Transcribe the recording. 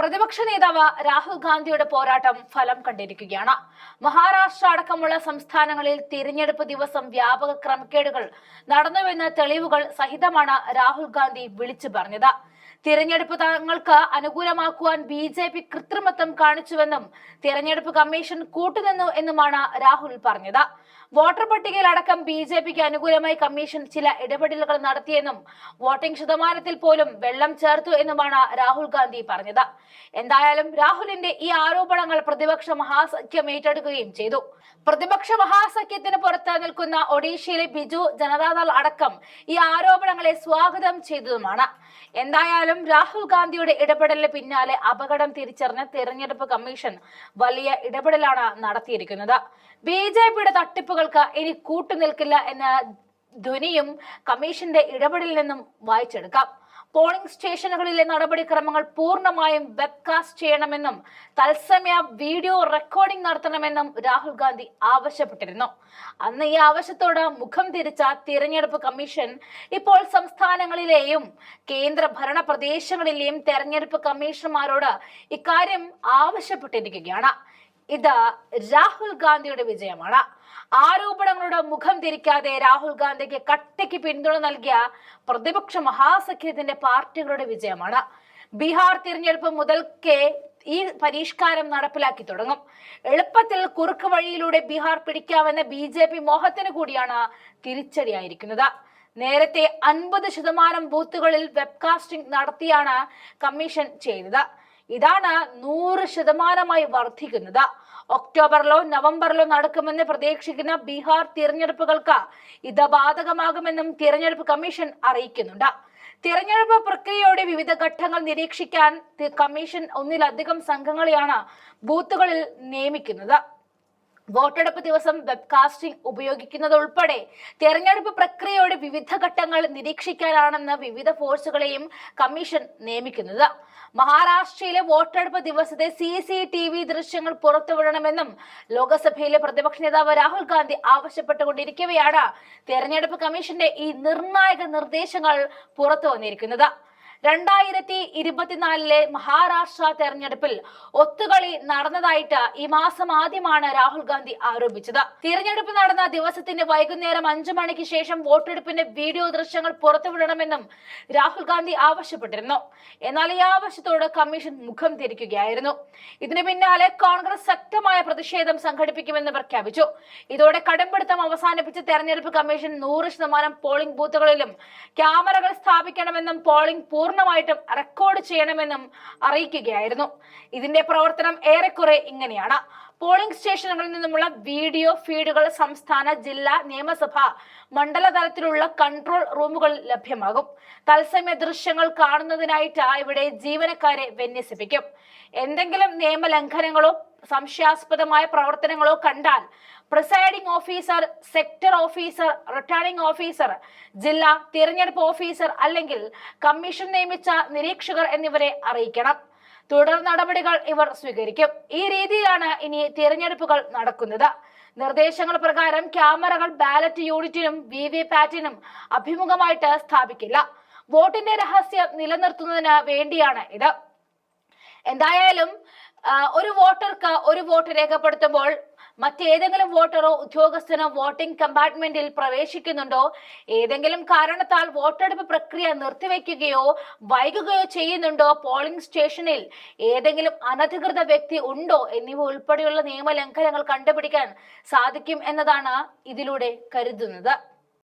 പ്രതിപക്ഷ നേതാവ് രാഹുൽ ഗാന്ധിയുടെ പോരാട്ടം ഫലം കണ്ടിരിക്കുകയാണ്. മഹാരാഷ്ട്ര അടക്കമുള്ള സംസ്ഥാനങ്ങളിൽ തിരഞ്ഞെടുപ്പ് ദിവസം വ്യാപക ക്രമക്കേടുകൾ നടന്നുവെന്ന തെളിവുകൾ സഹിതമാണ് രാഹുൽ ഗാന്ധി വിളിച്ചു പറഞ്ഞത്. തിരഞ്ഞെടുപ്പ് തങ്ങൾക്ക് അനുകൂലമാക്കുവാൻ ബി ജെ പി കൃത്രിമത്വം കാണിച്ചുവെന്നും തിരഞ്ഞെടുപ്പ് കമ്മീഷൻ കൂട്ടുനിന്നു എന്നുമാണ് രാഹുൽ പറഞ്ഞത്. വോട്ടർ പട്ടികയിൽ അടക്കം ബി ജെ പിക്ക് അനുകൂലമായി കമ്മീഷൻ ചില ഇടപെടലുകൾ നടത്തിയെന്നും വോട്ടിംഗ് ശതമാനത്തിൽ പോലും വെള്ളം ചേർത്തു എന്നുമാണ് രാഹുൽ ഗാന്ധി പറഞ്ഞത്. എന്തായാലും രാഹുലിന്റെ ഈ ആരോപണങ്ങൾ പ്രതിപക്ഷ മഹാസഖ്യം ഏറ്റെടുക്കുകയും ചെയ്തു. പ്രതിപക്ഷ മഹാസഖ്യത്തിന് പുറത്ത് നിൽക്കുന്ന ഒഡീഷയിലെ ബിജു ജനതാദൾ അടക്കം ഈ ആരോപണങ്ങളെ സ്വാഗതം ചെയ്തതുമാണ്. എന്തായാലും രാഹുൽ ഗാന്ധിയുടെ ഇടപെടലിന് പിന്നാലെ അപകടം തിരിച്ചറിഞ്ഞ തെരഞ്ഞെടുപ്പ് കമ്മീഷൻ വലിയ ഇടപെടലാണ് നടത്തിയിരിക്കുന്നത്. ബി ജെ പിയുടെ തട്ടിപ്പുകൾക്ക് ഇനി കൂട്ടുനിൽക്കില്ല എന്ന ധ്വനിയും കമ്മീഷന്റെ ഇടപെടലിൽ നിന്നും വായിച്ചെടുക്കാം. പോളിംഗ് സ്റ്റേഷനുകളിലെ നടപടിക്രമങ്ങൾ പൂർണമായും വെബ്കാസ്റ്റ് ചെയ്യണമെന്നും തത്സമയ വീഡിയോ റെക്കോർഡിംഗ് നടത്തണമെന്നും രാഹുൽ ഗാന്ധി ആവശ്യപ്പെട്ടിരുന്നു. അന്ന് ഈ ആവശ്യത്തോട് മുഖം തിരിച്ച തിരഞ്ഞെടുപ്പ് കമ്മീഷൻ ഇപ്പോൾ സംസ്ഥാനങ്ങളിലെയും കേന്ദ്ര ഭരണ പ്രദേശങ്ങളിലെയും തെരഞ്ഞെടുപ്പ് കമ്മീഷണർമാരോട് ഇക്കാര്യം ആവശ്യപ്പെട്ടിരിക്കുകയാണ്. ഇത് രാഹുൽ ഗാന്ധിയുടെ വിജയമാണ്. ആരോപണങ്ങളുടെ മുഖം തിരിക്കാതെ രാഹുൽ ഗാന്ധിക്ക് കട്ടയ്ക്ക് പിന്തുണ നൽകിയ പ്രതിപക്ഷ മഹാസഖ്യത്തിന്റെ പാർട്ടികളുടെ വിജയമാണ്. ബീഹാർ തിരഞ്ഞെടുപ്പ് മുതൽക്കേ ഈ പരിഷ്കാരം നടപ്പിലാക്കി തുടങ്ങും. എളുപ്പത്തിൽ കുറുക്ക് വഴിയിലൂടെ ബീഹാർ പിടിക്കാമെന്ന ബി ജെ പി മോഹത്തിന് കൂടിയാണ് തിരിച്ചടിയായിരിക്കുന്നത്. നേരത്തെ അൻപത് ശതമാനം ബൂത്തുകളിൽ വെബ്കാസ്റ്റിംഗ് നടത്തിയാണ് കമ്മീഷൻ ചെയ്തത്. ഇതാണ് നൂറ് ശതമാനമായി വർദ്ധിക്കുന്നത്. ഒക്ടോബറിലോ നവംബറിലോ നടക്കുമെന്ന് പ്രതീക്ഷിക്കുന്ന ബീഹാർ തിരഞ്ഞെടുപ്പുകൾക്ക് ഇത് ബാധകമാകുമെന്നും തിരഞ്ഞെടുപ്പ് കമ്മീഷൻ അറിയിക്കുന്നുണ്ട്. തിരഞ്ഞെടുപ്പ് പ്രക്രിയയുടെ വിവിധ ഘട്ടങ്ങൾ നിരീക്ഷിക്കാൻ കമ്മീഷൻ ഒന്നിലധികം സംഘങ്ങളെയാണ് ബൂത്തുകളിൽ നിയമിക്കുന്നത്. വോട്ടെടുപ്പ് ദിവസം വെബ്കാസ്റ്റിംഗ് ഉപയോഗിക്കുന്നത് ഉൾപ്പെടെ തെരഞ്ഞെടുപ്പ് പ്രക്രിയയുടെ വിവിധ ഘട്ടങ്ങൾ നിരീക്ഷിക്കാനാണെന്ന് വിവിധ ഫോഴ്സുകളെയും കമ്മീഷൻ നിയമിക്കുന്നത്. മഹാരാഷ്ട്രയിലെ വോട്ടെടുപ്പ് ദിവസത്തെ സി സി ടി വി ദൃശ്യങ്ങൾ പുറത്തുവിടണമെന്നും ലോക്സഭയിലെ പ്രതിപക്ഷ നേതാവ് രാഹുൽ ഗാന്ധി ആവശ്യപ്പെട്ടുകൊണ്ടിരിക്കവെയാണ് തെരഞ്ഞെടുപ്പ് കമ്മീഷന്റെ ഈ നിർണായക നിർദ്ദേശങ്ങൾ പുറത്തു വന്നിരിക്കുന്നത്. രണ്ടായിരത്തി ഇരുപത്തിനാലിലെ മഹാരാഷ്ട്ര തെരഞ്ഞെടുപ്പിൽ ഒത്തുകളി നടന്നതായിട്ട് ഈ മാസം ആദ്യമാണ് രാഹുൽ ഗാന്ധി ആരോപിച്ചത്. തിരഞ്ഞെടുപ്പ് നടന്ന ദിവസത്തിന്റെ വൈകുന്നേരം അഞ്ചു മണിക്ക് ശേഷം വോട്ടെടുപ്പിന്റെ വീഡിയോ ദൃശ്യങ്ങൾ പുറത്തുവിടണമെന്നും രാഹുൽ ഗാന്ധി ആവശ്യപ്പെട്ടിരുന്നു. എന്നാൽ ഈ ആവശ്യത്തോട് കമ്മീഷൻ മുഖം തിരിക്കുകയായിരുന്നു. ഇതിന് പിന്നാലെ കോൺഗ്രസ് ശക്തമായ പ്രതിഷേധം സംഘടിപ്പിക്കുമെന്ന് പ്രഖ്യാപിച്ചു. ഇതോടെ കടുംപിടുത്തം അവസാനിപ്പിച്ച തെരഞ്ഞെടുപ്പ് കമ്മീഷൻ നൂറ് ശതമാനം പോളിംഗ് ബൂത്തുകളിലും ക്യാമറകൾ സ്ഥാപിക്കണമെന്നും പോളിംഗ് പൂർണമായിട്ടും റെക്കോർഡ് ചെയ്യണമെന്നും അറിയിക്കുകയായിരുന്നു. ഇതിന്റെ പ്രവർത്തനം ഏറെക്കുറെ ഇങ്ങനെയാണ്. പോളിംഗ് സ്റ്റേഷനുകളിൽ നിന്നുമുള്ള വീഡിയോ ഫീഡുകൾ സംസ്ഥാന ജില്ലാ നിയമസഭ മണ്ഡല തലത്തിലുള്ള കൺട്രോൾ റൂമുകളിൽ ലഭ്യമാകും. തത്സമയ ദൃശ്യങ്ങൾ കാണുന്നതിനായിട്ട് ഇവിടെ ജീവനക്കാരെ വിന്യസിപ്പിക്കും. എന്തെങ്കിലും നിയമലംഘനങ്ങളോ സംശയാസ്പദമായ പ്രവർത്തനങ്ങളോ കണ്ടാൽ presiding officer sector officer returning officer ജില്ലാ തിരഞ്ഞെടുപ്പ് ഓഫീസർ അല്ലെങ്കിൽ കമ്മീഷൻ നിയമിച്ച നിരീക്ഷകർ എന്നിവരെ അറിയിക്കണം. തുടർ നടപടികൾ ഇവർ സ്വീകരിക്കും. ഈ രീതിയിലാണ് ഇനി തിരഞ്ഞെടുപ്പുകൾ നടക്കുന്നത്. നിർദ്ദേശങ്ങൾ പ്രകാരം ക്യാമറകൾ ബാലറ്റ് യൂണിറ്റിനും വി വി പാറ്റിനും അഭിമുഖമായിട്ട് സ്ഥാപിക്കില്ല. വോട്ടിന്റെ രഹസ്യം നിലനിർത്തുന്നതിന് വേണ്ടിയാണ് ഇത്. എന്തായാലും ഒരു വോട്ടർക്ക് ഒരു വോട്ട് രേഖപ്പെടുത്തുമ്പോൾ മറ്റേതെങ്കിലും വോട്ടറോ ഉദ്യോഗസ്ഥനോ വോട്ടിംഗ് കമ്പാർട്ട്മെന്റിൽ പ്രവേശിക്കുന്നുണ്ടോ? ഏതെങ്കിലും കാരണത്താൽ വോട്ടെടുപ്പ് പ്രക്രിയ നിർത്തിവെക്കുകയോ വൈകുകയോ ചെയ്യുന്നുണ്ടോ പോളിംഗ് സ്റ്റേഷനിൽ? ഏതെങ്കിലും അനധികൃത വ്യക്തി ഉണ്ടോ എന്നിവ ഉൾപ്പെടെയുള്ള നിയമലംഘനങ്ങൾ കണ്ടുപിടിക്കാൻ സാധിക്കും എന്നതാണ് ഇതിലൂടെ കരുതുന്നത്.